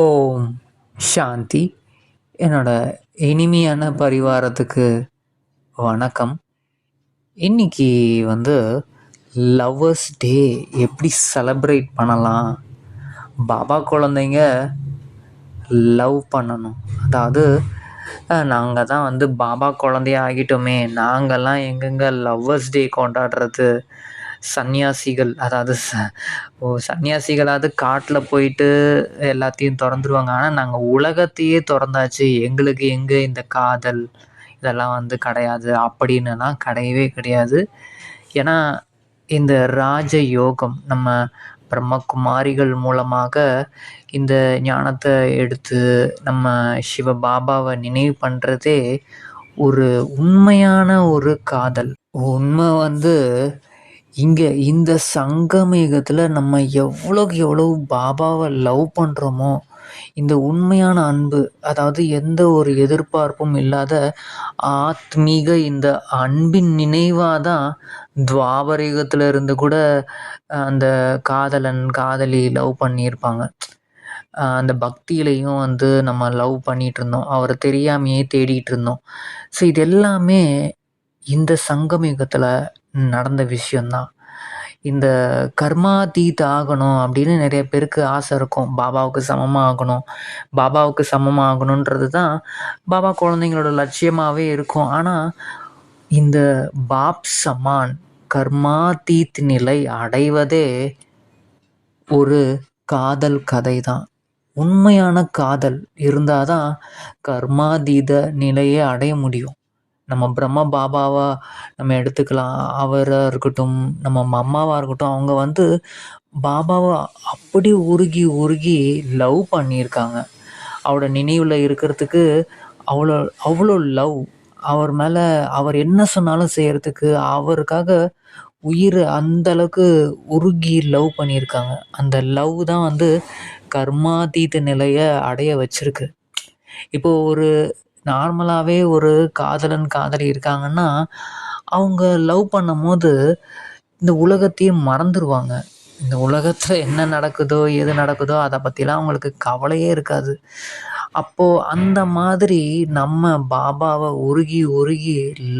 ஓம் சாந்தி. என்னோட இனிமையான பரிவாரத்துக்கு வணக்கம். இன்னைக்கு வந்து லவ்வர்ஸ் டே எப்படி செலப்ரேட் பண்ணலாம்? பாபா குழந்தைங்க லவ் பண்ணணும். அதாவது நாங்கள் தான் வந்து பாபா குழந்தைய ஆகிட்டோமே. நாங்கள்லாம் எங்கெங்க லவ்வர்ஸ் டே கொண்டாடுறது? சன்னியாசிகள் அதாவது ச ஓ சன்னியாசிகளாவது காட்டில் போயிட்டு எல்லாத்தையும் திறந்துருவாங்க. ஆனால் நாங்கள் உலகத்தையே திறந்தாச்சு. எங்களுக்கு எங்கே இந்த காதல் இதெல்லாம் வந்து கிடையாது அப்படின்னுலாம் கிடையவே கிடையாது. ஏன்னா இந்த ராஜ யோகம் நம்ம பிரம்மகுமாரிகள் மூலமாக இந்த ஞானத்தை எடுத்து நம்ம சிவ பாபாவை நினைவு பண்ணுறதே ஒரு உண்மையான ஒரு காதல். உண்மை வந்து இங்கே இந்த சங்கமேகத்தில் நம்ம எவ்வளோக்கு எவ்வளோ பாபாவை லவ் பண்ணுறோமோ இந்த உண்மையான அன்பு அதாவது எந்த ஒரு எதிர்பார்ப்பும் இல்லாத ஆத்மீக இந்த அன்பின் நினைவாக தான் துவாபரயுகத்தில் இருந்து கூட அந்த காதலன் காதலி லவ் பண்ணியிருப்பாங்க. அந்த பக்தியிலையும் வந்து நம்ம லவ் பண்ணிகிட்டு இருந்தோம் அவரை தெரியாமையே தேடிட்டு இருந்தோம் ஸோ இது எல்லாமே இந்த சங்கமேகத்தில் நடந்த விஷயந்தான் இந்த கர்மாதீத் ஆகணும் அப்படின்னு நிறைய பேருக்கு ஆசை இருக்கும். பாபாவுக்கு சமமாக ஆகணும். பாபாவுக்கு சமமாக ஆகணுன்றது தான் பாபா குழந்தைங்களோட லட்சியமாகவே இருக்கும். ஆனால் இந்த பாப் சமான் கர்மாதீத் நிலை அடைவதே ஒரு காதல் கதை தான் உண்மையான காதல் இருந்தால் தான் கர்மாதீத நிலையை அடைய முடியும். நம்ம பிரம்ம பாபாவாக நம்ம எடுத்துக்கலாம். அவராக இருக்கட்டும் நம்ம அம்மாவாக இருக்கட்டும் அவங்க வந்து பாபாவை அப்படி உருகி உருகி லவ் பண்ணியிருக்காங்க. அவரோட நினைவில் இருக்கிறதுக்கு அவ்வளோ அவ்வளோ லவ் அவர் மேலே அவர் என்ன சொன்னாலும் செய்கிறதுக்கு அவருக்காக உயிர் அந்த அளவுக்கு உருகி லவ் பண்ணியிருக்காங்க. அந்த லவ் தான் வந்து கர்மாதீத நிலையை அடைய வச்சிருக்கு. இப்போ ஒரு நார்மலாகவே ஒரு காதலன் காதலி இருக்காங்கன்னா அவங்க லவ் பண்ணும்போது இந்த உலகத்தையே மறந்துடுவாங்க இந்த உலகத்தில் என்ன நடக்குதோ எது நடக்குதோ அதை பற்றிலாம் அவங்களுக்கு கவலையே இருக்காது. அப்போது அந்த மாதிரி நம்ம பாபாவை உருகி உருகி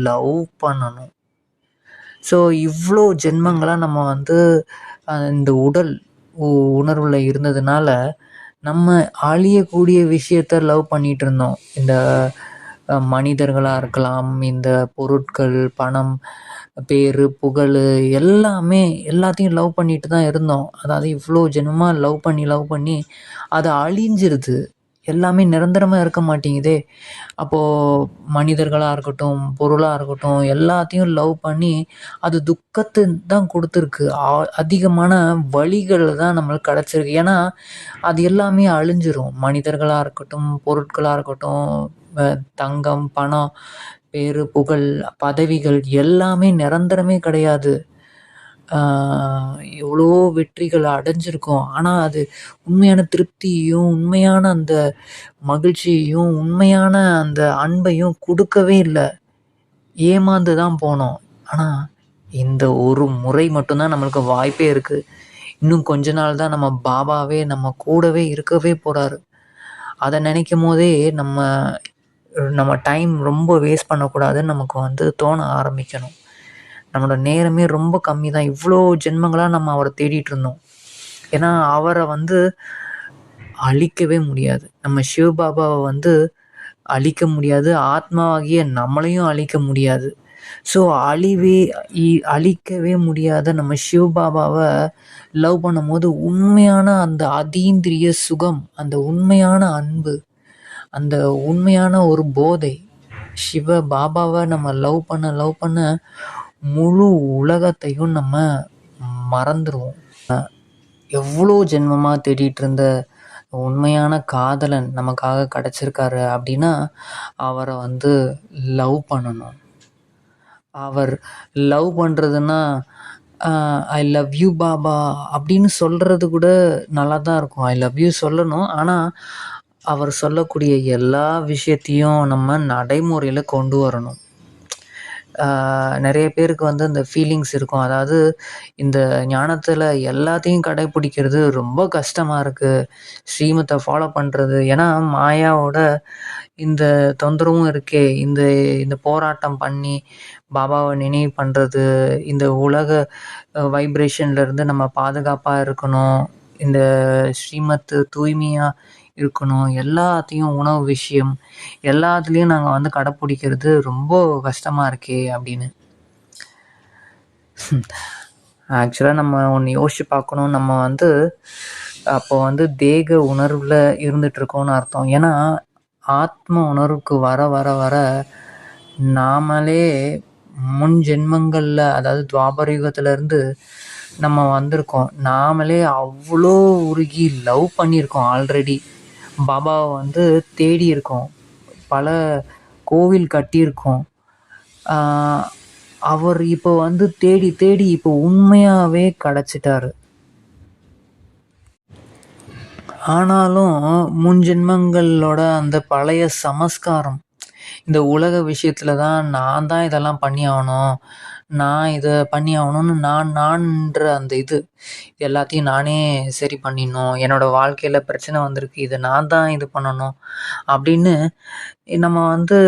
லவ் பண்ணணும். ஸோ இவ்வளோ ஜென்மங்களாக நம்ம வந்து இந்த உடல் உணர்வில் இருந்ததுனால நம்ம அழியக்கூடிய விஷயத்த லவ் பண்ணிகிட்டு இருந்தோம் இந்த மனிதர்களாக இருக்கலாம் இந்த பொருட்கள் பணம் பேர் புகழ் எல்லாமே எல்லாத்தையும் லவ் பண்ணிட்டு தான் இருந்தோம். அதாவது இவ்வளோ ஜென்மமாக லவ் பண்ணி லவ் பண்ணி அது அழிஞ்சிருது. எல்லாமே நிரந்தரமாக இருக்க மாட்டேங்குதே. அப்போது மனிதர்களாக இருக்கட்டும் பொருளாக இருக்கட்டும் எல்லாத்தையும் லவ் பண்ணி அது துக்கத்தை தான் கொடுத்துருக்கு. அதிகமான வழிகள் தான் நம்மளுக்கு கிடச்சிருக்கு. ஏன்னா அது எல்லாமே அழிஞ்சிரும். மனிதர்களாக இருக்கட்டும் பொருட்களாக இருக்கட்டும் தங்கம் பணம் பேர் புகழ் பதவிகள் எல்லாமே நிரந்தரமே கிடையாது. எவ்வளோ வெற்றிகள் அடைஞ்சிருக்கோம். ஆனால் அது உண்மையான திருப்தியையும் உண்மையான அந்த மகிழ்ச்சியையும் உண்மையான அந்த அன்பையும் கொடுக்கவே இல்லை. ஏமாந்து தான் போனோம். ஆனால் இந்த ஒரு முறை மட்டும்தான் நம்மளுக்கு வாய்ப்பே இருக்குது இன்னும் கொஞ்ச நாள் தான் நம்ம பாபாவே நம்ம கூடவே இருக்கவே போகிறாரு அதை நினைக்கும் போதே நம்ம நம்ம டைம் ரொம்ப வேஸ்ட் பண்ணக்கூடாதுன்னு நமக்கு வந்து தோண ஆரம்பிக்கணும். நம்மளோட நேரமே ரொம்ப கம்மி தான் இவ்வளோ ஜென்மங்களாக நம்ம அவரை தேடிட்டு இருந்தோம் ஏன்னா அவரை வந்து அழிக்கவே முடியாது. நம்ம சிவபாபாவை வந்து அழிக்க முடியாது. ஆத்மாவாகிய நம்மளையும் அழிக்க முடியாது. ஸோ அழிவே அழிக்கவே முடியாத நம்ம சிவபாபாவை லவ் பண்ணும்போது உண்மையான அந்த அதீந்திரிய சுகம் அந்த உண்மையான அன்பு அந்த உண்மையான ஒரு போதை சிவ பாபாவை நம்ம லவ் பண்ண லவ் பண்ண முழு உலகத்தையும் நம்ம மறந்துடுவோம் எவ்வளோ ஜென்மமாக தேடிட்டு இருந்த உண்மையான காதலன் நமக்காக கிடச்சிருக்காரு அப்படின்னா அவரை வந்து லவ் பண்ணணும். அவர் லவ் பண்ணுறதுன்னா ஐ லவ் யூ பாபா அப்படின்னு சொல்கிறது கூட நல்லா தான் இருக்கும். ஐ லவ் யூ சொல்லணும். ஆனால் அவர் சொல்லக்கூடிய எல்லா விஷயத்தையும் நம்ம நடைமுறையில் கொண்டு வரணும். நிறைய பேருக்கு வந்து இந்த ஃபீலிங்ஸ் இருக்கும். அதாவது இந்த ஞானத்தில் எல்லாத்தையும் கடைப்பிடிக்கிறது ரொம்ப கஷ்டமாக இருக்குது ஸ்ரீமத்தை ஃபாலோ பண்ணுறது ஏன்னா மாயாவோட இந்த தொந்தரவும் இருக்கே. இந்த இந்த போராட்டம் பண்ணி பாபாவை நினைவு பண்ணுறது இந்த உலக வைப்ரேஷன்லேருந்து நம்ம பாதுகாப்பாக இருக்கணும். இந்த ஸ்ரீமத்து தூய்மையாக இருக்கணும். எல்லாத்தையும் உணவு விஷயம் எல்லாத்துலேயும் நாங்கள் வந்து கடைப்பிடிக்கிறது ரொம்ப கஷ்டமாக இருக்கே அப்படின்னு. ஆக்சுவலாக நம்ம ஒன்று யோசிச்சு பார்க்கணும். நம்ம வந்து அப்போ வந்து தேக உணர்வில் இருந்துகிட்ருக்கோன்னு அர்த்தம். ஏன்னா ஆத்ம உணர்வுக்கு வர வர வர நாமளே முன் ஜென்மங்களில் அதாவது துவாபர யுகத்துலேருந்து நம்ம வந்திருக்கோம். நாமளே அவ்வளோ உருகி லவ் பண்ணியிருக்கோம் ஆல்ரெடி பாபாவை வந்து தேடி இருக்கோம். பல கோவில் கட்டியிருக்கோம். அவர் இப்போ வந்து தேடி தேடி இப்போ உண்மையாகவே கிடச்சிட்டாரு. ஆனாலும் முன் ஜென்மங்களோட அந்த பழைய சமஸ்காரம் இந்த உலக விஷயத்தில் தான் நான் தான் இதெல்லாம் பண்ணி ஆகணும். நான் இதை பண்ணி ஆகணும்னு நான் நான்ன்ற அந்த இது எல்லாத்தையும் நானே சரி பண்ணிடணும். என்னோடய வாழ்க்கையில் பிரச்சனை வந்திருக்கு. இதை நான் தான் இது பண்ணணும் அப்படின்னு நம்ம வந்து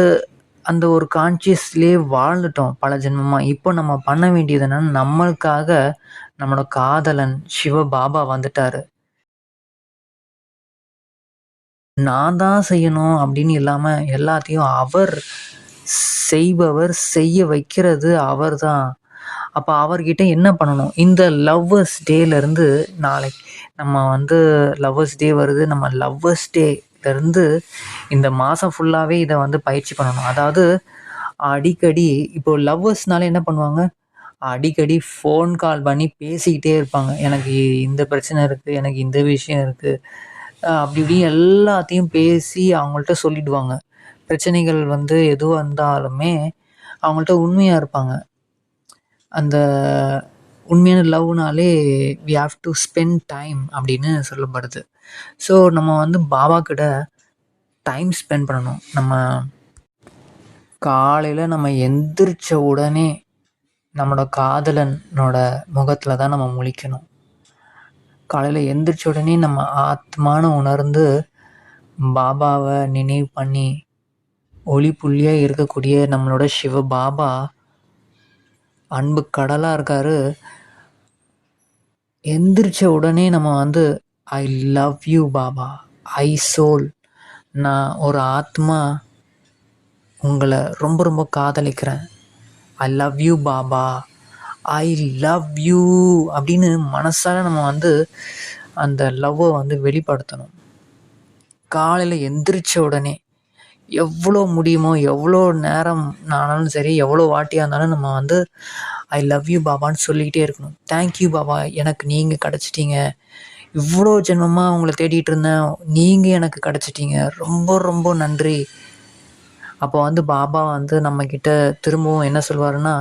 அந்த ஒரு கான்ஷியஸ்லேயே வாழ்ந்துட்டோம் பல ஜென்மமாக இப்போ நம்ம பண்ண வேண்டியது என்னன்னா நம்மளுக்காக நம்மளோட காதலன் சிவ பாபா வந்துட்டாரு. நான் தான் செய்யணும் அப்படின்னு இல்லாமல் எல்லாத்தையும் அவர் செய்பவர் செய்ய வைக்கிறது அவர் தான் அப்போ அவர்கிட்ட என்ன பண்ணணும்? இந்த லவ்வர்ஸ் டேலேருந்து நாளைக்கு நம்ம வந்து லவ்வர்ஸ் டே வருது. நம்ம லவ்வர்ஸ் டேலேருந்து இந்த மாதம் ஃபுல்லாகவே இதை வந்து பயிற்சி பண்ணணும். அதாவது அடிக்கடி இப்போ லவ்வர்ஸ்னால என்ன பண்ணுவாங்க? அடிக்கடி ஃபோன் கால் பண்ணி பேசிக்கிட்டே இருப்பாங்க. எனக்கு இந்த பிரச்சனை இருக்குது எனக்கு இந்த விஷயம் இருக்குது அப்படி இப்படி எல்லாத்தையும் பேசி அவங்கள்ட்ட சொல்லிடுவாங்க. பிரச்சனைகள் வந்து எதுவாக இருந்தாலுமே அவங்கள்ட்ட உண்மையாக இருப்பாங்க. அந்த உண்மையான லவ்னாலே we have to spend time அப்படின்னு சொல்லப்படுது. ஸோ நம்ம வந்து பாபா கிட்ட டைம் ஸ்பெண்ட் பண்ணணும். நம்ம காலையில் நம்ம எந்திரிச்ச உடனே நம்மளோட காதலனோட முகத்தில் தான் நம்ம முழிக்கணும். காலையில் எந்திரிச்ச உடனே நம்ம ஆத்மான உணர்ந்து பாபாவை நினைவு பண்ணி ஒளி புள்ளியாக இருக்கக்கூடிய நம்மளோட சிவ பாபா அன்பு கடலாக இருக்கார். எந்திரிச்ச உடனே நம்ம வந்து I love you Baba. I soul நான் ஒரு ஆத்மா உங்களை ரொம்ப ரொம்ப காதலிக்கிறேன். I love you Baba. I love you அப்படின்னு மனசால் நம்ம வந்து அந்த லவ்வை வந்து வெளிப்படுத்தணும். காலையில் எந்திரிச்ச உடனே எவ்வளோ முடியுமோ எவ்வளோ நேரம் ஆனாலும் சரி எவ்வளோ வாட்டியாக இருந்தாலும் நம்ம வந்து ஐ லவ் யூ பாபான்னு சொல்லிக்கிட்டே இருக்கணும். Thank you Baba. எனக்கு நீங்கள் கிடச்சிட்டீங்க. இவ்வளோ ஜென்மமாக உங்களை தேடிட்டு இருந்தேன். நீங்கள் எனக்கு கிடச்சிட்டீங்க. ரொம்ப ரொம்ப நன்றி. அப்போ வந்து பாபா வந்து நம்மக்கிட்ட திரும்பவும் என்ன சொல்வாருன்னா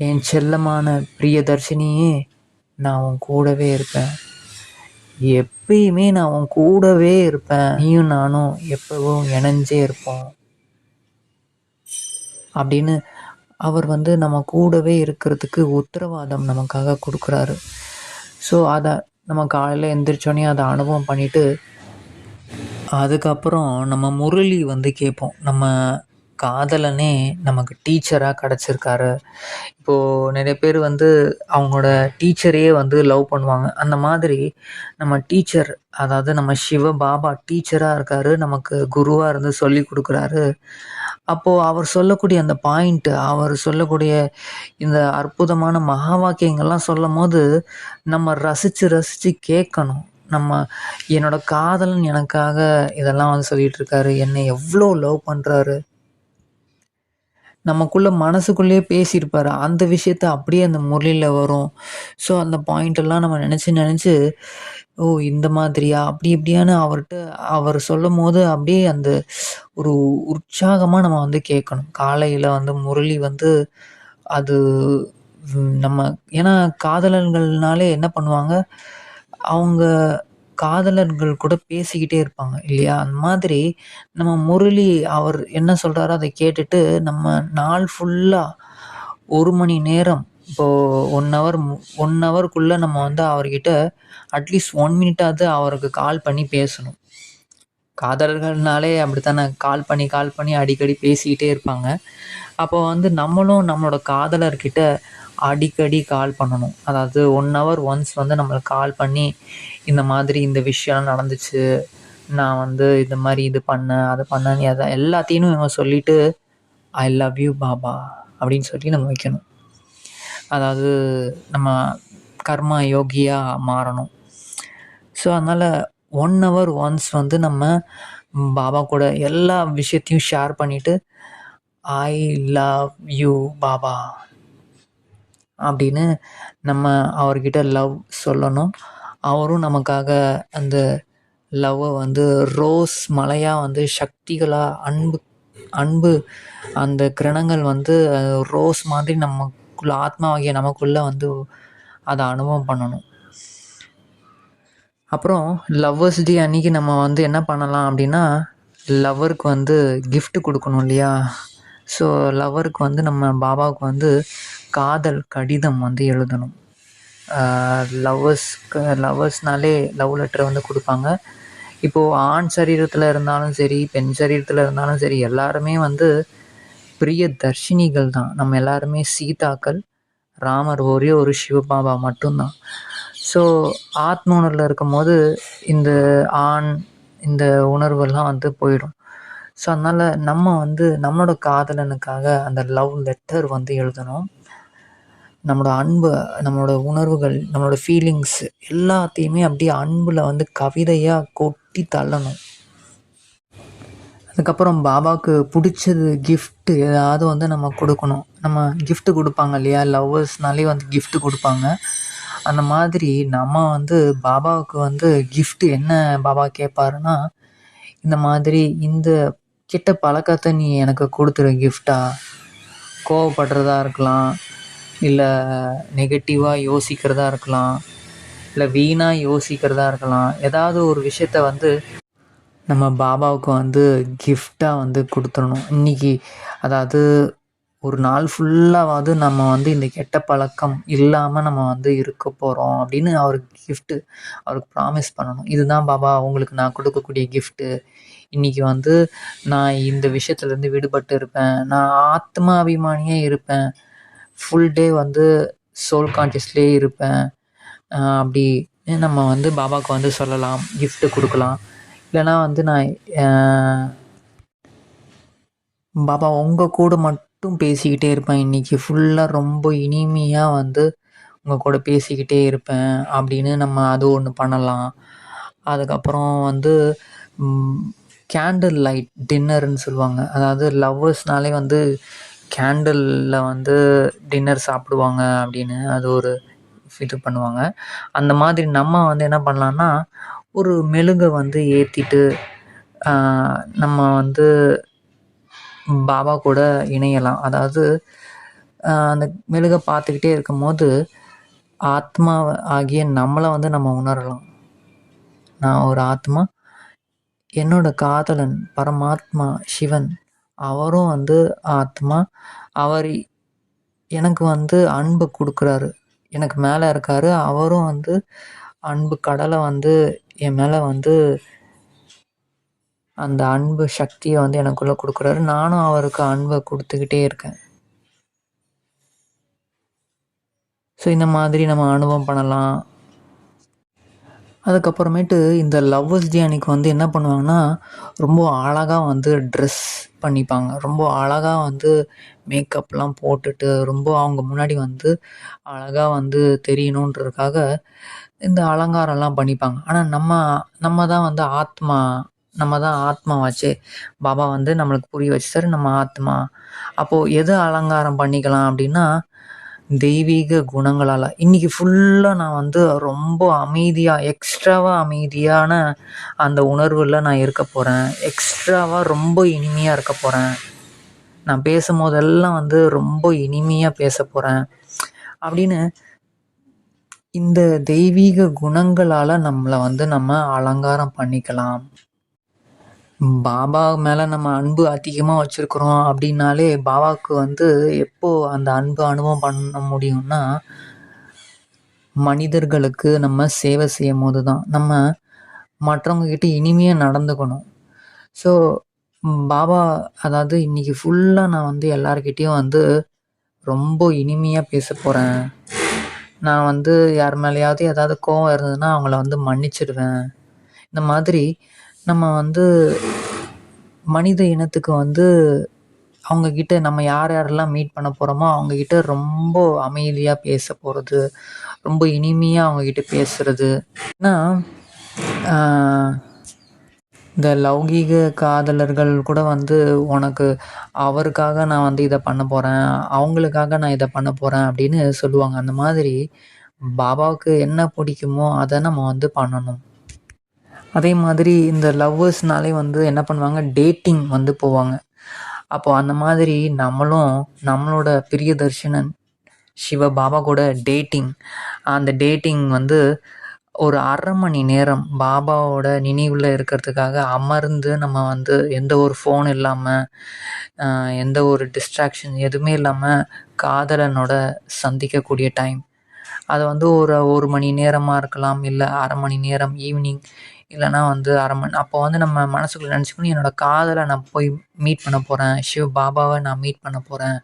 என் செல்லமான பிரியதர்ஷினியே நான் உன் கூடவே இருப்பேன். எப்பயுமே நான் உன் கூடவே இருப்பேன். நீயும் நானும் எப்பவும் இணைஞ்சே இருப்போம். அப்படின்னு அவர் வந்து நம்ம கூடவே இருக்கிறதுக்கு உத்தரவாதம் நமக்காக கொடுக்குறாரு. ஸோ அதை நம்ம காலையில் எந்திரிச்சோடனே அதை அனுபவம் பண்ணிவிட்டு அதுக்கப்புறம் நம்ம முரளி வந்து கேட்போம். நம்ம காதலனே நமக்கு டீச்சராக கிடச்சிருக்காரு. இப்போது நிறைய பேர் வந்து அவங்களோட டீச்சரையே வந்து லவ் பண்ணுவாங்க. அந்த மாதிரி நம்ம டீச்சர் அதாவது நம்ம சிவ பாபா டீச்சராக இருக்கார் நமக்கு குருவாக இருந்து சொல்லி கொடுக்குறாரு. அப்போது அவர் சொல்லக்கூடிய அந்த பாயிண்ட்டு அவர் சொல்லக்கூடிய இந்த அற்புதமான மகா வாக்கியங்கள்லாம் சொல்லும் போது நம்ம ரசித்து ரசித்து கேட்கணும். நம்ம என்னோட காதலன் எனக்காக இதெல்லாம் வந்து சொல்லிட்டு இருக்காரு. என்னை எவ்வளோ லவ் பண்ணுறாரு நமக்குள்ள மனசுக்குள்ளேயே பேசியிருப்பாரு. அந்த விஷயத்த அப்படியே அந்த முரளியில் வரும். ஸோ, அந்த பாயிண்ட்டெல்லாம் நம்ம நினச்சி நினச்சி ஓ! இந்த மாதிரியா? அப்படி இப்படியான்னு அவர்கிட்ட அவர் சொல்லும் போது அப்படியே அந்த ஒரு உற்சாகமாக நம்ம வந்து கேட்கணும். காலையில் வந்து முரளி வந்து அது நம்ம ஏன்னா காதலர்கள்னாலே என்ன பண்ணுவாங்க, அவங்க காதலர்கள் கூட பேசிக்கிட்டே இருப்பாங்க இல்லையா? அந்த மாதிரி நம்ம முரளி அவர் என்ன சொல்கிறாரோ அதை கேட்டுட்டு நம்ம நாள் ஃபுல்லாக ஒரு மணி நேரம் இப்போது ஒன் ஹவர் ஒன் ஹவருக்குள்ளே நம்ம வந்து அவர்கிட்ட அட்லீஸ்ட் ஒன் மினிட்டாவது அவருக்கு கால் பண்ணி பேசணும். காதலர்கள்னாலே அப்படித்தானே? கால் பண்ணி கால் பண்ணி அடிக்கடி பேசிக்கிட்டே இருப்பாங்க. அப்போ வந்து நம்மளும் நம்மளோட காதலர்கிட்ட அடிக்கடி கால் பண்ணணும். அதாவது ஒன் ஹவர் ஒன்ஸ் வந்து நம்மளுக்கு கால் பண்ணி இந்த மாதிரி இந்த விஷயம் நடந்துச்சு நான் வந்து இந்த மாதிரி இது பண்ணேன் அதை பண்ணேன் அதை எல்லாத்தையும் இவன் சொல்லிவிட்டு ஐ லவ் யூ பாபா அப்படின்னு சொல்லி நம்ம வைக்கணும். அதாவது நம்ம கர்மா யோகியாக மாறணும். ஸோ அதனால் ஒன் ஹவர் ஒன்ஸ் வந்து நம்ம பாபா கூட எல்லா விஷயத்தையும் ஷேர் பண்ணிவிட்டு ஐ லவ் யூ பாபா அப்படின்னு நம்ம அவர்கிட்ட லவ் சொல்லணும். அவரும் நமக்காக அந்த லவ்வை வந்து ரோஸ் மலையாக வந்து சக்திகளாக அன்பு அன்பு அந்த கிரணங்கள் வந்து ரோஸ் மாதிரி நமக்குள்ள ஆத்மாவாகிய நமக்குள்ளே வந்து அதை அனுபவம் பண்ணணும். அப்புறம் லவ்வர்ஸ் டே அன்றைக்கி நம்ம வந்து என்ன பண்ணலாம் அப்படின்னா லவ்வருக்கு வந்து கிஃப்ட் கொடுக்கணும் இல்லையா? ஸோ லவ்வருக்கு வந்து நம்ம பாபாவுக்கு வந்து காதல் கடிதம் வந்து எழுதணும். லவ்வர்ஸ்க்கு லவ்வர்ஸ்னாலே லவ் லெட்டர் வந்து கொடுப்பாங்க. இப்போது ஆண் சரீரத்தில் இருந்தாலும் சரி பெண் சரீரத்தில் இருந்தாலும் சரி எல்லாருமே வந்து பிரிய தர்ஷினிகள் தான். நம்ம எல்லாருமே சீதாக்கள் ராமர் ஒரே ஒரு சிவபாபா மட்டும்தான். ஸோ ஆத்ம உணர்வில் இருக்கும் போது இந்த ஆண் இந்த உணர்வெல்லாம் வந்து போயிடும். ஸோ அதனால் நம்ம வந்து நம்மளோட காதலனுக்காக அந்த லவ் லெட்டர் வந்து எழுதணும். நம்மளோட அன்பு நம்மளோட உணர்வுகள் நம்மளோட ஃபீலிங்ஸ் எல்லாத்தையுமே அப்படியே அன்பில் வந்து கவிதையாக கொட்டி தள்ளணும். அதுக்கப்புறம் பாபாவுக்கு பிடிச்சது கிஃப்ட்டு ஏதாவது வந்து நம்ம கொடுக்கணும். நம்ம கிஃப்ட்டு கொடுப்பாங்க இல்லையா? லவ்வர்ஸ்னாலே வந்து கிஃப்ட்டு கொடுப்பாங்க. அந்த மாதிரி நம்ம வந்து பாபாவுக்கு வந்து கிஃப்ட் என்ன பாபா கேட்பாருன்னா இந்த மாதிரி இந்த கிட்ட பழக்கத்தை நீ எனக்கு கொடுத்துரு கிஃப்டா கோவப்படுறதா இருக்கலாம். இல்லை நெகட்டிவாக யோசிக்கிறதா இருக்கலாம் இல்லை வீணாக யோசிக்கிறதா இருக்கலாம் ஏதாவது ஒரு விஷயத்த வந்து நம்ம பாபாவுக்கு வந்து கிஃப்டாக வந்து கொடுத்துடணும். இன்றைக்கி அதாவது ஒரு நாள் ஃபுல்லாவது நம்ம வந்து இந்த கெட்ட பழக்கம் இல்லாமல் நம்ம வந்து இருக்க போகிறோம் அப்படின்னு அவருக்கு கிஃப்ட்டு அவருக்கு ப்ராமிஸ் பண்ணணும். இதுதான் பாபா அவங்களுக்கு நான் கொடுக்கக்கூடிய கிஃப்ட்டு இன்றைக்கி வந்து நான் இந்த விஷயத்துலேருந்து விடுபட்டு இருப்பேன். நான் ஆத்மா அபிமானியே இருப்பேன். ஃபுல் டே வந்து சோல் கான்ஷியஸ்லேயே இருப்பேன். அப்படி நம்ம வந்து பாபாவுக்கு வந்து சொல்லலாம் கிஃப்ட்டு கொடுக்கலாம். இல்லைனா வந்து நான் பாபா உங்கள் கூட மட்டும் பேசிக்கிட்டே இருப்பேன் இன்றைக்கி ஃபுல்லாக ரொம்ப இனிமையாக வந்து உங்கள் கூட பேசிக்கிட்டே இருப்பேன் அப்படின்னு நம்ம அது ஒன்று பண்ணலாம். அதுக்கப்புறம் வந்து கேண்டில் லைட் டின்னர்னு சொல்லுவாங்க. அதாவது லவ்வர்ஸ்னாலே வந்து கேண்டிலில் வந்து டின்னர் சாப்பிடுவாங்க அப்படின்னு அது ஒரு இது பண்ணுவாங்க. அந்த மாதிரி நம்ம வந்து என்ன பண்ணலான்னா ஒரு மெழுகை வந்து ஏற்றிட்டு நம்ம வந்து பாபா கூட இணையலாம். அதாவது அந்த மெழுகை பார்த்துக்கிட்டே இருக்கும்போது ஆத்மா ஆகிய நம்மளை வந்து நம்ம உணரலாம். நான் ஒரு ஆத்மா என்னோட காதலன் பரமாத்மா சிவன் அவரும் வந்து ஆத்மா. அவர் எனக்கு வந்து அன்பு கொடுக்குறாரு. எனக்கு மேலே இருக்கார். அவரும் வந்து அன்பு கடலை வந்து என் மேலே வந்து அந்த அன்பு சக்தியை வந்து எனக்குள்ளே கொடுக்குறாரு. நானும் அவருக்கு அன்பை கொடுத்துக்கிட்டே இருக்கேன். ஸோ இந்த மாதிரி நம்ம அனுபவம் பண்ணலாம். அதுக்கப்புறமேட்டு இந்த லவ்வர்ஸ் டே அன்னைக்கு வந்து என்ன பண்ணுவாங்கன்னா ரொம்ப அழகாக வந்து ட்ரெஸ் பண்ணிப்பாங்க. ரொம்ப அழகாக வந்து மேக்கப்லாம் போட்டுட்டு ரொம்ப அவங்க முன்னாடி வந்து அழகாக வந்து தெரியணுன்றதுக்காக இந்த அலங்காரம்லாம் பண்ணிப்பாங்க. ஆனால் நம்ம நம்ம தான் வந்து ஆத்மா நம்ம தான் ஆத்மாவாச்சு. பாபா வந்து நம்மளுக்கு புரிய வச்சு சார் நம்ம ஆத்மா. அப்போது எது அலங்காரம் பண்ணிக்கலாம் அப்படின்னா தெய்வீக குணங்களால். இன்றைக்கி ஃபுல்லாக நான் வந்து ரொம்ப அமைதியாக எக்ஸ்ட்ராவாக அமைதியான அந்த உணர்வில் நான் இருக்க போகிறேன் எக்ஸ்ட்ராவாக ரொம்ப இனிமையாக இருக்க போகிறேன் நான் பேசும்போதெல்லாம் வந்து ரொம்ப இனிமையாக பேச போகிறேன் அப்படின்னு இந்த தெய்வீக குணங்களால் நம்மளை வந்து நம்ம அலங்காரம் பண்ணிக்கலாம். பாபா மேலே நம்ம அன்பு அதிகமாக வச்சுருக்குறோம் அப்படின்னாலே பாபாவுக்கு வந்து எப்போ அந்த அன்பு அனுபவம் பண்ண முடியும்னா மனிதர்களுக்கு நம்ம சேவை செய்யும் போது தான் நம்ம மற்றவங்கக்கிட்ட இனிமையாக நடந்துக்கணும். ஸோ பாபா அதாவது இன்றைக்கி ஃபுல்லாக நான் வந்து எல்லாருக்கிட்டேயும் வந்து ரொம்ப இனிமையாக பேச போகிறேன் நான் வந்து யார் மேலேயாவது ஏதாவது கோவம் இருந்ததுன்னா அவங்கள வந்து மன்னிச்சிடுவேன். இந்த மாதிரி நம்ம வந்து மனித இனத்துக்கு வந்து அவங்கக்கிட்ட நம்ம யார் யாரெல்லாம் மீட் பண்ண போகிறோமோ அவங்கக்கிட்ட ரொம்ப அமைதியாக பேச போகிறது ரொம்ப இனிமையாக அவங்கக்கிட்ட பேசுகிறது ஏன்னா இந்த லௌகீக காதலர்கள் கூட வந்து உனக்கு அவருக்காக நான் வந்து இதை பண்ண போகிறேன் அவங்களுக்காக நான் இதை பண்ண போகிறேன் அப்படின்னு சொல்லுவாங்க. அந்த மாதிரி பாபாவுக்கு என்ன பிடிக்குமோ அதை நம்ம வந்து பண்ணணும். அதே மாதிரி இந்த லவ்வர்ஸ்னாலே வந்து என்ன பண்ணுவாங்க? டேட்டிங் வந்து போவாங்க. அப்போ அந்த மாதிரி நம்மளும் நம்மளோட பிரியதர்ஷனன் சிவ பாபா கூட டேட்டிங். அந்த டேட்டிங் வந்து ஒரு அரை மணி நேரம் பாபாவோட நினைவில் இருக்கிறதுக்காக அமர்ந்து நம்ம வந்து எந்த ஒரு ஃபோன் இல்லாமல் எந்த ஒரு டிஸ்ட்ராக்ஷன் எதுவுமே இல்லாமல் காதலனோட சந்திக்கக்கூடிய டைம் அது வந்து ஒரு ஒரு மணி நேரமாக இருக்கலாம் இல்லை அரை மணி நேரம் ஈவினிங் இல்லைனா வந்து அரை மணி அப்போ வந்து நம்ம மனசுக்குள்ளே நினச்சிக்கணும் என்னோடய காதலை நான் போய் மீட் பண்ண போகிறேன் ஷிவ் பாபாவை நான் மீட் பண்ண போகிறேன்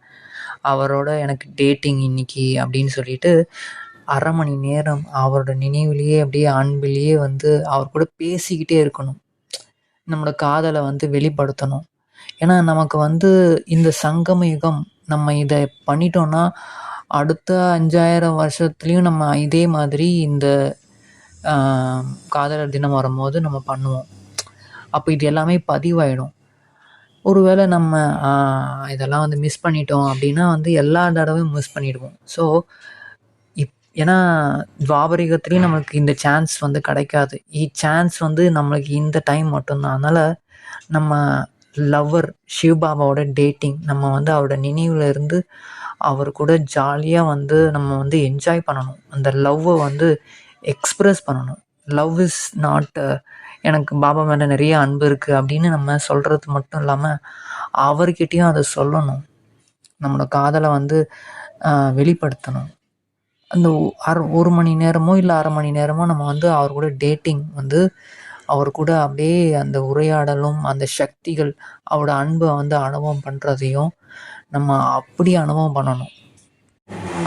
அவரோட எனக்கு டேட்டிங் இன்னைக்கு அப்படின்னு சொல்லிட்டு அரை மணி நேரம் அவரோட நினைவுலேயே அப்படியே அன்பிலேயே வந்து அவர் கூட பேசிக்கிட்டே இருக்கணும். நம்மளோட காதலை வந்து வெளிப்படுத்தணும். ஏன்னா நமக்கு வந்து இந்த சங்கம யுகம் நம்ம இதை பண்ணிட்டோன்னா அடுத்த அஞ்சாயிரம் வருஷத்துலேயும் நம்ம இதே மாதிரி இந்த காதலர் தினம் வரும்போது நம்ம பண்ணுவோம். அப்போ இது எல்லாமே பதிவாயிடும். ஒருவேளை நம்ம இதெல்லாம் வந்து மிஸ் பண்ணிட்டோம் அப்படின்னா வந்து எல்லா தடவையும் மிஸ் பண்ணிடுவோம். ஸோ இப் ஏன்னா துவாபரிகத்துலேயும் நம்மளுக்கு இந்த சான்ஸ் வந்து கிடைக்காது. இ சான்ஸ் வந்து நம்மளுக்கு இந்த டைம் மட்டும்தான். அதனால் நம்ம லவ்வர் சிவபாபாவோட டேட்டிங் நம்ம வந்து அவரோட நினைவில் இருந்து அவர் கூட ஜாலியாக வந்து நம்ம வந்து என்ஜாய் பண்ணணும். அந்த லவ்வை வந்து எக்ஸ்ப்ரெஸ் பண்ணணும். லவ் இஸ் நாட் எனக்கு பாபா மேலே நிறைய அன்பு இருக்குது அப்படின்னு நம்ம சொல்கிறது மட்டும் இல்லாமல் அவர்கிட்டையும் அதை சொல்லணும். நம்மளோட காதலை வந்து வெளிப்படுத்தணும். அந்த அரை ஒரு மணி நேரமோ இல்லை அரை மணி நேரமோ நம்ம வந்து அவர் கூட டேட்டிங் வந்து அவர் கூட அப்படியே அந்த உரையாடலும் அந்த சக்திகள் அவரோட அன்பை வந்து அனுபவம் பண்ணுறதையும் நம்ம அப்படி அனுபவம் பண்ணணும்.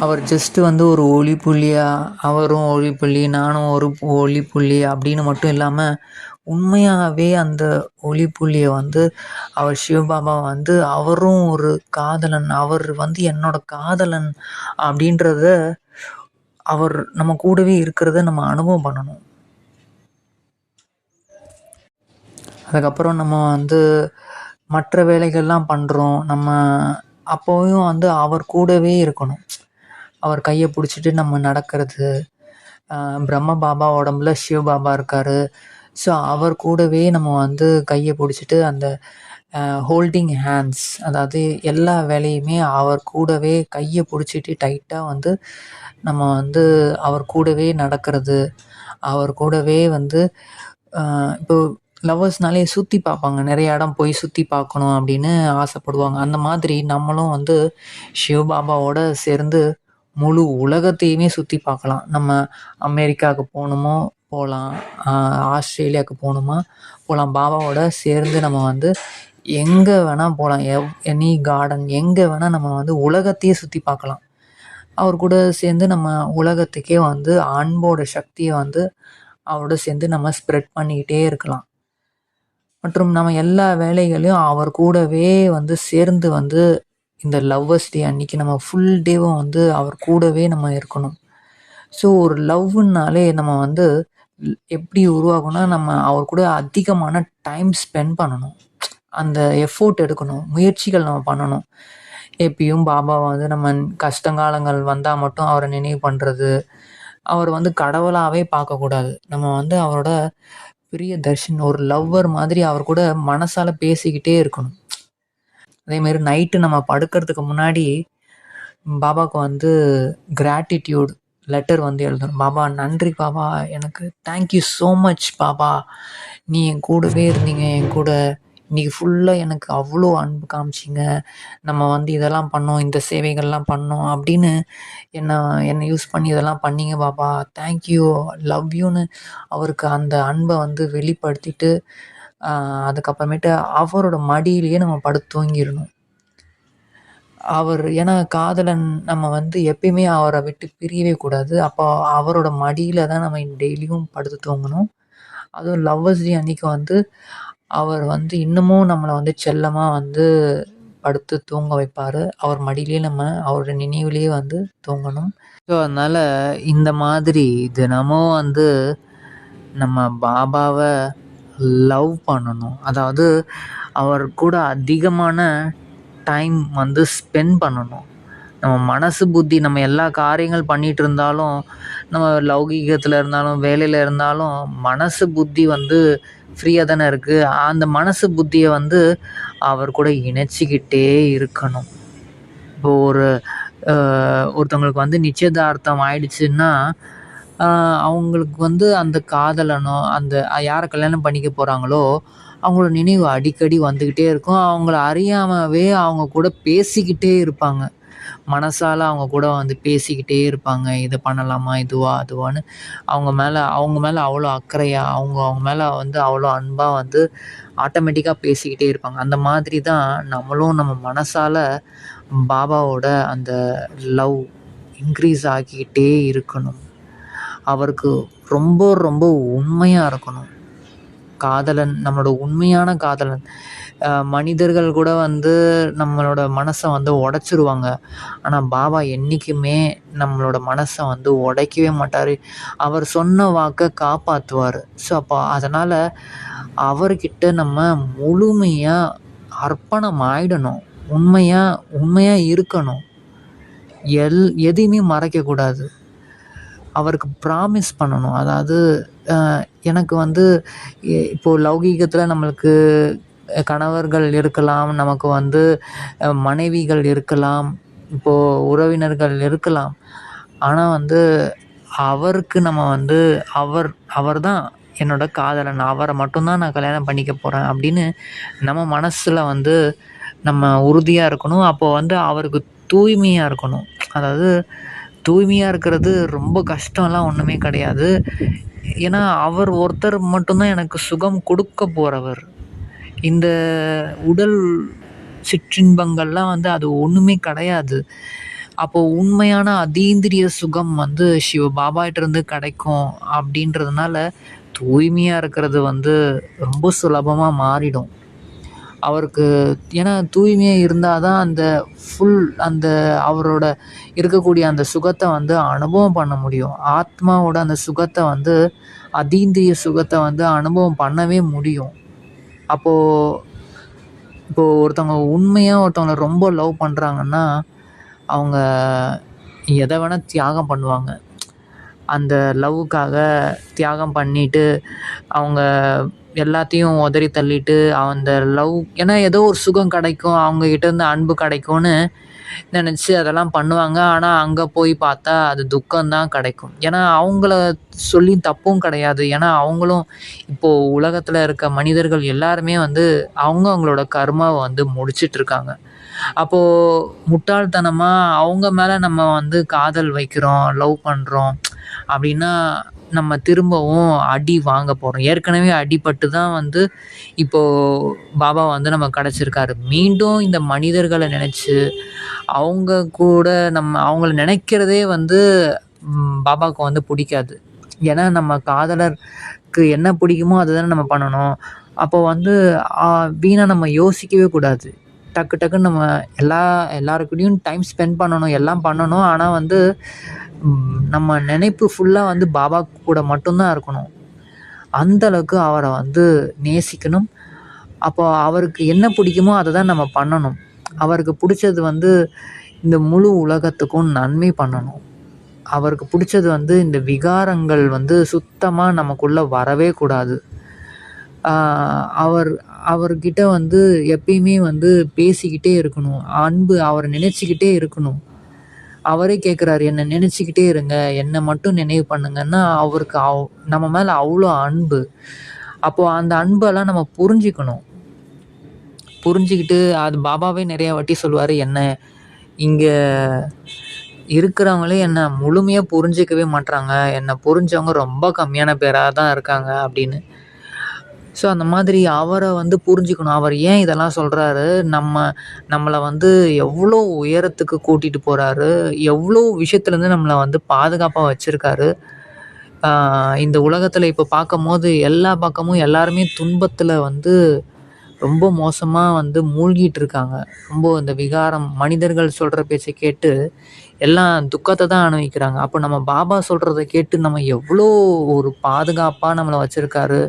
அவர் ஜஸ்ட்டு வந்து ஒரு ஒளி புள்ளியாக அவரும் ஒளி புள்ளி நானும் ஒரு ஒளி புள்ளி அப்படின்னு மட்டும் இல்லாமல் உண்மையாகவே அந்த ஒளி புள்ளியை வந்து அவர் சிவபாபா வந்து அவரும் ஒரு காதலன் அவர் வந்து என்னோட காதலன் அப்படின்றத அவர் நம்ம கூடவே இருக்கிறத நம்ம அனுபவம் பண்ணணும். அதுக்கப்புறம் நம்ம வந்து மற்ற வேலைகள்லாம் பண்ணுறோம் நம்ம அப்போவும் வந்து அவர் கூடவே இருக்கணும். அவர் கையை பிடிச்சிட்டு நம்ம நடக்கிறது. பிரம்ம பாபா உடம்புல சிவ பாபா இருக்கார். ஸோ அவர் கூடவே நம்ம வந்து கையை பிடிச்சிட்டு அந்த ஹோல்டிங் ஹேண்ட்ஸ் அதாவது எல்லா வேலையுமே அவர் கூடவே கையை பிடிச்சிட்டு டைட்டாக வந்து நம்ம வந்து அவர் கூடவே நடக்கிறது. அவர் கூடவே வந்து இப்போ லவ்வர்ஸ்னாலே சுற்றி பார்ப்பாங்க. நிறைய இடம் போய் சுற்றி பார்க்கணும் அப்படின்னு ஆசைப்படுவாங்க. அந்த மாதிரி நம்மளும் வந்து சிவபாபாவோட சேர்ந்து முழு உலகத்தையுமே சுற்றி பார்க்கலாம். நம்ம அமெரிக்காவுக்கு போகணுமோ போகலாம். ஆஸ்திரேலியாவுக்கு போகணுமா போகலாம். பாபாவோட சேர்ந்து நம்ம வந்து எங்கே வேணால் போகலாம். எவ் எனி கார்டன் எங்கே வேணால் நம்ம வந்து உலகத்தையே சுற்றி பார்க்கலாம். அவர் கூட சேர்ந்து நம்ம உலகத்துக்கே வந்து அன்போட சக்தியை வந்து அவரோட சேர்ந்து நம்ம ஸ்ப்ரெட் பண்ணிக்கிட்டே இருக்கலாம். மற்றும் நம்ம எல்லா வேலைகளையும் அவர் கூடவே வந்து சேர்ந்து வந்து இந்த லவ்வர்ஸ் டே அன்னைக்கு நம்ம ஃபுல் டேவும் வந்து அவர் கூடவே நம்ம இருக்கணும். ஸோ ஒரு லவ்னாலே நம்ம வந்து எப்படி உருவாகும்னா நம்ம அவர் கூட அதிகமான டைம் ஸ்பெண்ட் பண்ணணும். அந்த எஃபோர்ட் எடுக்கணும். முயற்சிகள் நம்ம பண்ணணும். எப்பயும் பாபாவை வந்து நம்ம கஷ்டங்காலங்கள் வந்தால் மட்டும் அவரை நினைவு பண்ணுறது அவர் வந்து கடவுளாகவே பார்க்கக்கூடாது. நம்ம வந்து அவரோட பெரிய தர்ஷன் ஒரு லவ்வர் மாதிரி அவர் கூட மனசால் பேசிக்கிட்டே இருக்கணும். அதேமாரி நைட்டு நம்ம படுக்கிறதுக்கு முன்னாடி பாபாவுக்கு வந்து கிராட்டிடியூட் லெட்டர் வந்து எழுதணும். பாபா நன்றி பாபா. எனக்கு தேங்க்யூ ஸோ மச் பாபா. நீ என் கூடவே இருந்தீங்க. என் கூட இன்றைக்கி ஃபுல்லாக எனக்கு அவ்வளோ அன்பு காமிச்சிங்க. நம்ம வந்து இதெல்லாம் பண்ணோம். இந்த சேவைகள்லாம் பண்ணோம் அப்படின்னு என்னை என்னை யூஸ் பண்ணி இதெல்லாம் பண்ணிங்க பாபா. தேங்க்யூ லவ் யூன்னு அவருக்கு அந்த அன்பை வந்து வெளிப்படுத்திட்டு அதுக்கப்புறமேட்டு அவரோட மடியிலேயே நம்ம படுத்து தூங்கிடணும். அவர் ஏன்னா காதலன் நம்ம வந்து எப்பயுமே அவரை விட்டு பிரியவே கூடாது. அப்போ அவரோட மடியில் தான் நம்ம டெய்லியும் படுத்து தூங்கணும். அதுவும் லவ்வர்ஸ் டே அன்றைக்கி வந்து அவர் வந்து இன்னமும் நம்மளை வந்து செல்லமாக வந்து படுத்து தூங்க வைப்பார். அவர் மடியிலே நம்ம அவரோட நினைவுலேயே வந்து தூங்கணும். ஸோ அதனால் இந்த மாதிரி தினமும் வந்து நம்ம பாபாவை லவ் பண்ணணும். அதாவது அவர் கூட அதிகமான டைம் வந்து ஸ்பெண்ட் பண்ணணும். நம்ம மனசு புத்தி நம்ம எல்லா காரியங்கள் பண்ணிகிட்டு இருந்தாலும் நம்ம லௌகீகத்தில் இருந்தாலும் வேலையில் இருந்தாலும் மனசு புத்தி வந்து ஃப்ரீயாக தானே இருக்குது அந்த மனசு புத்தியை வந்து அவர் கூட இணைச்சிக்கிட்டே இருக்கணும். இப்போ ஒரு ஒருத்தவங்களுக்கு வந்து நிச்சயதார்த்தம் ஆயிடுச்சுன்னா அவங்களுக்கு வந்து அந்த காதலனோ அந்த யாரை கல்யாணம் பண்ணிக்க போகிறாங்களோ அவங்களோட நினைவு அடிக்கடி வந்துக்கிட்டே இருக்கும். அவங்கள அறியாமவே அவங்க கூட பேசிக்கிட்டே இருப்பாங்க. மனசால் அவங்க கூட வந்து பேசிக்கிட்டே இருப்பாங்க. இதை பண்ணலாமா இதுவா அதுவான்னு. அவங்க மேலே அவங்க மேலே அவ்வளோ அக்கறையாக அவங்க அவங்க மேலே வந்து அவ்வளோ அன்பாக வந்து ஆட்டோமேட்டிக்காக பேசிக்கிட்டே இருப்பாங்க. அந்த மாதிரி தான் நம்மளும் நம்ம மனசால் பாபாவோட அந்த லவ் இன்க்ரீஸ் ஆகிக்கிட்டே இருக்கணும். அவருக்கு ரொம்ப ரொம்ப உண்மையாக இருக்கணும். காதலன் நம்மளோட உண்மையான காதலன். மனிதர்கள் கூட வந்து நம்மளோட மனசை வந்து உடச்சிருவாங்க. ஆனால் பாபா என்றைக்குமே நம்மளோட மனசை வந்து உடைக்கவே மாட்டார். அவர் சொன்ன வாக்கை காப்பாற்றுவார் ஸோ அப்போ அதனால் அவர்கிட்ட நம்ம முழுமையாக அர்ப்பணம் ஆயிடணும். உண்மையாக உண்மையாக இருக்கணும். எல் எதையுமே மறைக்கக்கூடாது. அவருக்கு ப்ராமிஸ் பண்ணணும். அதாவது எனக்கு வந்து இப்போது லௌகீகத்தில் நம்மளுக்கு கணவர்கள் இருக்கலாம் நமக்கு வந்து மனைவிகள் இருக்கலாம் இப்போது உறவினர்கள் இருக்கலாம். ஆனால் வந்து அவருக்கு நம்ம வந்து அவர் அவர் தான் என்னோடய காதலன் அவரை மட்டும்தான் நான் கல்யாணம் பண்ணிக்க போகிறேன் அப்படின்னு நம்ம மனசில் வந்து நம்ம உறுதியாக இருக்கணும். அப்போது வந்து அவருக்கு தூய்மையாக இருக்கணும். அதாவது தூய்மையாக இருக்கிறது ரொம்ப கஷ்டம்லாம் ஒன்றுமே கிடையாது. ஏன்னா அவர் ஒருத்தர் மட்டும்தான் எனக்கு சுகம் கொடுக்க போகிறவர் இந்த உடல் சிற்றின்பங்கள்லாம் வந்து அது ஒன்றுமே கிடையாது. அப்போது உண்மையான அதீந்திரிய சுகம் வந்து சிவ பாபாட்டிருந்து கிடைக்கும் அப்படின்றதுனால தூய்மையாக இருக்கிறது வந்து ரொம்ப சுலபமாக மாறிடும். அவருக்கு ஏன்னா தூய்மையாக இருந்தால் தான் அந்த ஃபுல் அந்த அவரோட இருக்கக்கூடிய அந்த சுகத்தை வந்து அனுபவம் பண்ண முடியும். ஆத்மாவோட அந்த சுகத்தை வந்து அதீந்திரிய சுகத்தை வந்து அனுபவம் பண்ணவே முடியும். அப்போது இப்போது ஒருத்தவங்க உண்மையாக ஒருத்தவங்கள ரொம்ப லவ் பண்ணுறாங்கன்னா அவங்க எதை வேணால் தியாகம் பண்ணுவாங்க. அந்த லவ்வுக்காக தியாகம் பண்ணிவிட்டு அவங்க எல்லாத்தையும் உதறி தள்ளிட்டு அந்த லவ் ஏன்னா ஏதோ ஒரு சுகம் கிடைக்கும் அவங்கக்கிட்ட இருந்து அன்பு கிடைக்கும்னு நினச்சி அதெல்லாம் பண்ணுவாங்க. ஆனால் அங்கே போய் பார்த்தா அது துக்கம்தான் கிடைக்கும். ஏன்னா அவங்கள சொல்லி தப்பும் கிடையாது. ஏன்னா அவங்களும் இப்போது உலகத்தில் இருக்க மனிதர்கள் எல்லாருமே வந்து அவங்க அவங்களோட கர்மாவை வந்து முடிச்சிட்ருக்காங்க அப்போது முட்டாள்தனமாக அவங்க மேலே நம்ம வந்து காதல் வைக்கிறோம் லவ் பண்ணுறோம் அப்படின்னா நம்ம திரும்பவும் அடி வாங்க போகிறோம் ஏற்கனவே அடிபட்டு தான் வந்து இப்போது பாபா வந்து நம்ம கிடச்சிருக்காரு. மீண்டும் இந்த மனிதர்களை நினச்சி அவங்க கூட நம்ம அவங்கள நினைக்கிறதே வந்து பாபாவுக்கு வந்து பிடிக்காது. ஏன்னா நம்ம காதலருக்கு என்ன பிடிக்குமோ அதுதானே நம்ம பண்ணணும். அப்போ வந்து வீணாக நம்ம யோசிக்கவே கூடாது. டக்கு டக்குன்னு நம்ம எல்லா எல்லாருக்கூடையும் டைம் ஸ்பெண்ட் பண்ணணும் எல்லாம் பண்ணணும். ஆனால் வந்து நம்ம நினைப்பு ஃபுல்லாக வந்து பாபா கூட மட்டும்தான் இருக்கணும். அந்தளவுக்கு அவரை வந்து நேசிக்கணும். அப்போ அவருக்கு என்ன பிடிக்குமோ அதை தான் நம்ம பண்ணணும். அவருக்கு பிடிச்சது வந்து இந்த முழு உலகத்துக்கும் நன்மை பண்ணணும். அவருக்கு பிடிச்சது வந்து இந்த விகாரங்கள் வந்து சுத்தமாக நமக்குள்ளே வரவே கூடாது. அவர் அவர்கிட்ட வந்து எப்பயுமே வந்து பேசிக்கிட்டே இருக்கணும். அன்பு அவரை நினச்சிக்கிட்டே இருக்கணும். அவரே கேட்குறாரு என்னை நினச்சிக்கிட்டே இருங்க என்னை மட்டும் நினைவு பண்ணுங்கன்னா அவருக்கு அவ் நம்ம மேலே அவ்வளோ அன்பு. அப்போது அந்த அன்பெல்லாம் நம்ம புரிஞ்சிக்கணும். புரிஞ்சுக்கிட்டு அது பாபாவே நிறையா வாட்டி சொல்லுவார் என்ன இங்கே இருக்கிறவங்களே என்னை முழுமையாக புரிஞ்சிக்கவே மாட்றாங்க. என்னை புரிஞ்சவங்க ரொம்ப கம்மியான பேராக தான் இருக்காங்க. அப்படின்னு. ஸோ அந்த மாதிரி அவரை வந்து புரிஞ்சுக்கணும். அவர் ஏன் இதெல்லாம் சொல்கிறாரு நம்ம நம்மளை வந்து எவ்வளோ உயரத்துக்கு கூட்டிகிட்டு போகிறாரு எவ்வளோ விஷயத்துலேருந்து நம்மளை வந்து பாதுகாப்பாக வச்சுருக்காரு? இந்த உலகத்தில் இப்போ பார்க்கும்போது எல்லா பக்கமும் எல்லாருமே துன்பத்தில் வந்து ரொம்ப மோசமாக வந்து மூழ்கிட்டு இருக்காங்க. ரொம்ப இந்த விகாரம் மனிதர்கள் சொல்கிற பேச்சை கேட்டு எல்லாம் துக்கத்தை தான் அனுபவிக்கிறாங்க. அப்போ நம்ம பாபா சொல்கிறத கேட்டு நம்ம எவ்வளோ ஒரு பாதுகாப்பாக நம்மளை வச்சுருக்காரு?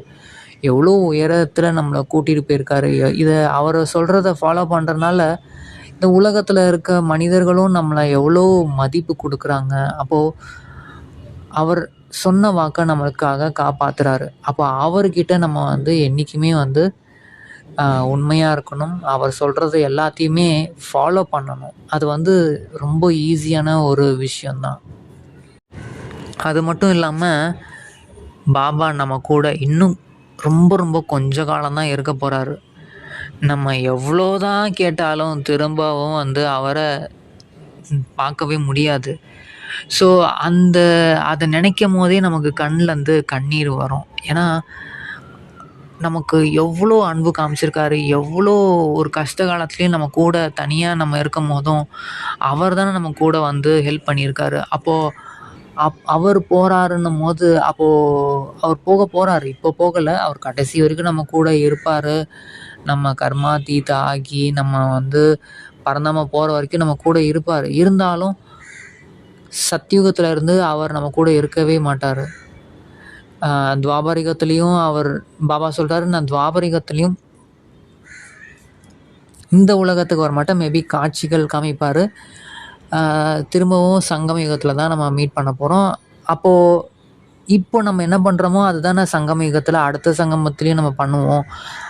எவ்வளோ உயரத்தில் நம்மளை கூட்டிகிட்டு போயிருக்காரு. இதை அவர் சொல்கிறத ஃபாலோ பண்ணுறதுனால இந்த உலகத்தில் இருக்க மனிதர்களும் நம்மளை எவ்வளோ மதிப்பு கொடுக்குறாங்க. அப்போது அவர் சொன்ன வாக்கை நம்மளுக்காக காப்பாற்றுறாரு அப்போ அவர்கிட்ட நம்ம வந்து என்றைக்குமே வந்து உண்மையாக இருக்கணும். அவர் சொல்கிறது எல்லாத்தையுமே ஃபாலோ பண்ணணும். அது வந்து ரொம்ப ஈஸியான ஒரு விஷயந்தான் அது மட்டும் இல்லாமல் பாபா நம்ம கூட இன்னும் ரொம்ப ரொம்ப கொஞ்ச காலம்தான் இருக்க போகிறாரு நம்ம எவ்வளோ தான் கேட்டாலும் திரும்பவும் வந்து அவரை பார்க்கவே முடியாது. ஸோ அந்த அதை நினைக்கும் போதே நமக்கு கண்ணிலேருந்து கண்ணீர் வரும். ஏன்னா நமக்கு எவ்வளோ அன்பு காமிச்சிருக்காரு எவ்வளோ ஒரு கஷ்ட காலத்துலேயும் நம்ம கூட தனியாக நம்ம இருக்கும் போதும் அவர் தானே நம்ம கூட வந்து ஹெல்ப் பண்ணியிருக்காரு. அப்போது அப் அவர் போகிறாருன்னும் போது அப்போது அவர் போக போகிறாரு இப்போ போகலை. அவர் கடைசி வரைக்கும் நம்ம கூட இருப்பார். நம்ம கர்மா தீத்த ஆகி நம்ம வந்து பரந்தாமல் போகிற வரைக்கும் நம்ம கூட இருப்பார். இருந்தாலும் சத்தியுகத்தில் இருந்து அவர் நம்ம கூட இருக்கவே மாட்டார். துவாபரிகத்துலேயும் அவர் பாபா சொல்கிறாரு நான் துவாபரிகத்துலேயும் இந்த உலகத்துக்கு வர மாட்டேன் மேபி காட்சிகள் காமிப்பார். திரும்பவும் சங்கம் யுகத்தில் தான் நம்ம மீட் பண்ண போகிறோம் அப்போது இப்போ நம்ம என்ன பண்ணுறோமோ அதுதானே சங்கம யுகத்தில் அடுத்த சங்கமத்துலேயும் நம்ம பண்ணுவோம்.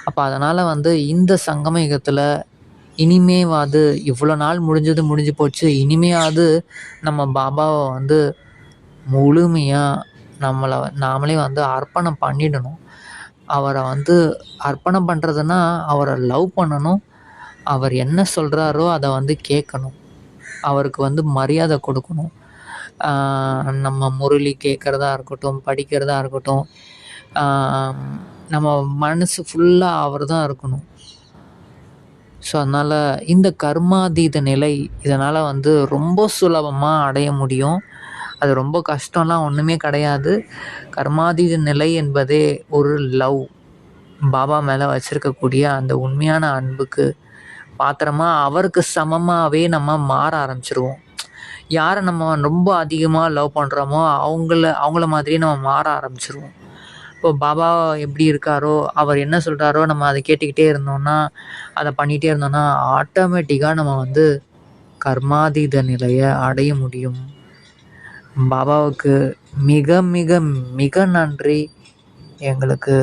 அப்போ அதனால் வந்து இந்த சங்கம யுகத்தில் இனிமேவாது இவ்வளோ நாள் முடிஞ்சது முடிஞ்சு போச்சு. இனிமையாவது நம்ம பாபாவை வந்து முழுமையாக நம்மளை நாமளே வந்து அர்ப்பணம் பண்ணிடணும். அவரை வந்து அர்ப்பணம் பண்ணுறதுன்னா அவரை லவ் பண்ணணும். அவர் என்ன சொல்கிறாரோ அதை வந்து கேட்கணும். அவருக்கு வந்து மரியாதை கொடுக்கணும். நம்ம முரளி கேட்குறதா இருக்கட்டும் படிக்கிறதா இருக்கட்டும் நம்ம மனசு ஃபுல்லாக அவர் தான் இருக்கணும். ஸோ அதனால் இந்த கர்மாதீத நிலை இதனால் வந்து ரொம்ப சுலபமாக அடைய முடியும். அது ரொம்ப கஷ்டம்லாம் ஒன்றுமே கிடையாது. கர்மாதீத நிலை என்பதே ஒரு லவ் பாபா மேலே வச்சுருக்கக்கூடிய அந்த உண்மையான அன்புக்கு பாத்திரமா அவருக்கு சமமாகவே நம்ம மாற ஆரம்பிச்சிருவோம். யாரை நம்ம ரொம்ப அதிகமாக லவ் பண்ணுறோமோ அவங்கள அவங்கள மாதிரியே நம்ம மாற ஆரம்பிச்சிருவோம். இப்போ பாபா எப்படி இருக்காரோ அவர் என்ன சொல்கிறாரோ நம்ம அதை கேட்டுக்கிட்டே இருந்தோம்னா அதை பண்ணிகிட்டே இருந்தோம்னா ஆட்டோமேட்டிக்காக நம்ம வந்து கர்மாதீத நிலையை அடைய முடியும். பாபாவுக்கு மிக மிக மிக நன்றி. எங்களுக்கு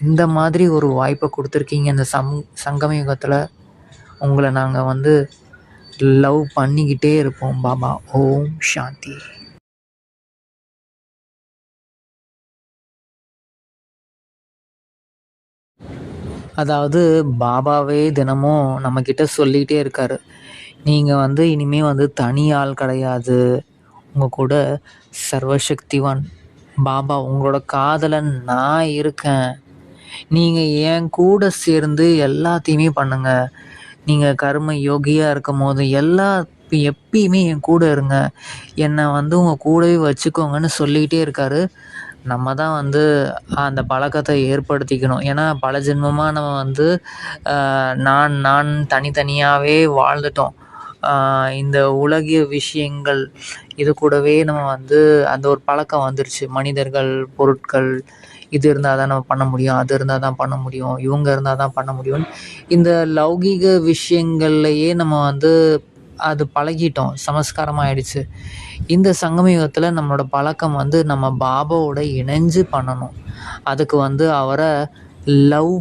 இந்த மாதிரி ஒரு வாய்ப்பை கொடுத்துருக்கீங்க இந்த சம் சங்கம யுகத்தில். உங்களை நாங்கள் வந்து லவ் பண்ணிக்கிட்டே இருப்போம் பாபா. ஓம் சாந்தி. அதாவது பாபாவே தினமும் நம்மக்கிட்ட சொல்லிகிட்டே இருக்கார். நீங்கள் வந்து இனிமேல் வந்து தனி ஆள் கிடையாது. உங்கள் கூட சர்வசக்திவான் பாபா உங்களோட காதலன் நான் இருக்கேன். நீங்கள் என் கூட சேர்ந்து எல்லாத்தையுமே பண்ணுங்கள் நீங்கள் கர்ம யோகியாக இருக்கும் போது எல்லா எப்பயுமே என் கூட இருங்க. என்னை வந்து உங்கள் கூடவே வச்சுக்கோங்கன்னு சொல்லிக்கிட்டே இருக்கார். நம்ம தான் வந்து அந்த பழக்கத்தை ஏற்படுத்திக்கணும். ஏன்னா பல ஜென்மமாக நம்ம வந்து நான் நான் தனித்தனியாகவே வாழ்ந்துட்டோம். இந்த உலகிய விஷயங்கள் இது கூடவே நம்ம வந்து அந்த ஒரு பழக்கம் வந்துருச்சு. மனிதர்கள் பொருட்கள் இது இருந்தால் தான் நம்ம பண்ண முடியும் அது இருந்தால் தான் பண்ண முடியும் இவங்க இருந்தால் தான் பண்ண முடியும் இந்த லௌகீக விஷயங்கள்லையே நம்ம வந்து அது பழகிட்டோம் சமஸ்காரம் ஆயிடுச்சு இந்த சங்கமயுகத்தில் நம்மளோட பழக்கம் வந்து நம்ம பாபாவோட இணைஞ்சு பண்ணணும். அதுக்கு வந்து அவரை லவ்